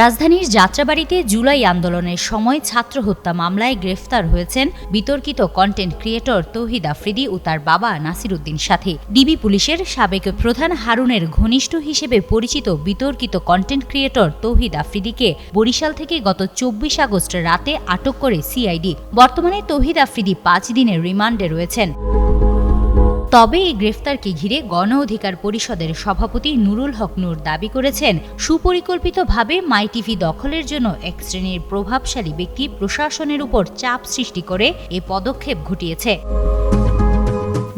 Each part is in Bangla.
রাজধানীর যাত্রাবাড়িতে জুলাই আন্দোলনের সময় ছাত্র হত্যা মামলায় গ্রেফতার হয়েছেন বিতর্কিত কন্টেন্ট ক্রিয়েটর তৌহিদ আফ্রিদি ও তার বাবা নাসির উদ্দিন সাথী। ডিবি পুলিশের সাবেক প্রধান হারুনের ঘনিষ্ঠ হিসেবে পরিচিত বিতর্কিত কন্টেন্ট ক্রিয়েটর তৌহিদ আফ্রিদিকে বরিশাল থেকে গত চব্বিশ আগস্ট রাতে আটক করে সিআইডি। বর্তমানে তৌহিদ আফ্রিদি পাঁচ দিনের রিমান্ডে রয়েছেন। তবে এই গ্রেফতারকে ঘিরে গণ অধিকার পরিষদের সভাপতি নুরুল হক নূর দাবি করেছেন, সুপরিকল্পিতভাবে মাইটিভি দখলের জন্য এক শ্রেণির প্রভাবশালী ব্যক্তি প্রশাসনের উপর চাপ সৃষ্টি করে এ পদক্ষেপ ঘটিয়েছে।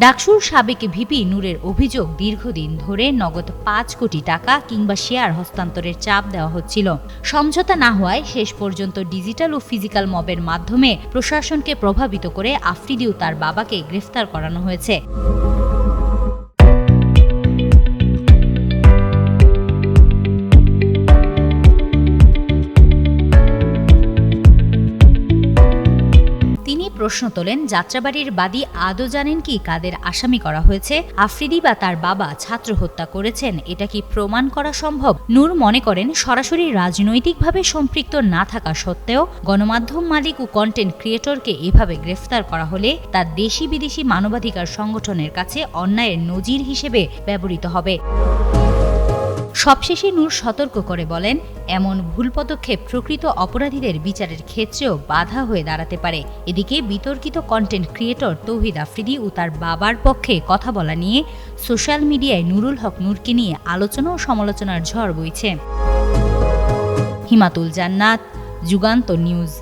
ডাকসুর সাবেক ভিপি নূরের অভিযোগ দীর্ঘদিন ধরে নগদ পাঁচ কোটি টাকা কিংবা শেয়ার হস্তান্তরের চাপ দেওয়া হচ্ছিল। সমঝোতা না হওয়ায় শেষ পর্যন্ত ডিজিটাল ও ফিজিক্যাল মবের মাধ্যমে প্রশাসনকে প্রভাবিত করে আফ্রিদিও তার বাবাকে গ্রেফতার করানো হয়েছে। তিনি প্রশ্ন তোলেন, যাত্রাবাড়ির বাদী আদৌ জানেন কি কাদের আসামি করা হয়েছে? আফ্রিদি বা তার বাবা ছাত্র হত্যা করেছেন, এটা কি প্রমাণ করা সম্ভব? নূর মনে করেন, সরাসরি রাজনৈতিকভাবে সম্পৃক্ত না থাকা সত্ত্বেও গণমাধ্যম মালিক ও কন্টেন্ট ক্রিয়েটরকে এভাবে গ্রেফতার করা হলে তা দেশি বিদেশি মানবাধিকার সংগঠনের কাছে অন্যায়ের নজির হিসেবে ব্যবহৃত হবে। সবশেষে নূর সতর্ক করে বলেন, এমন ভুল পদক্ষেপ প্রকৃত অপরাধীদের বিচারের ক্ষেত্রেও বাধা হয়ে দাঁড়াতে পারে। এদিকে বিতর্কিত কন্টেন্ট ক্রিয়েটর তৌহিদ আফ্রিদি ও তার বাবার পক্ষে কথা বলা নিয়ে সোশ্যাল মিডিয়ায় নুরুল হক নূরকে নিয়ে আলোচনা ও সমালোচনার ঝড় বইছে। হিমাতুল জান্নাত, যুগান্ত নিউজ।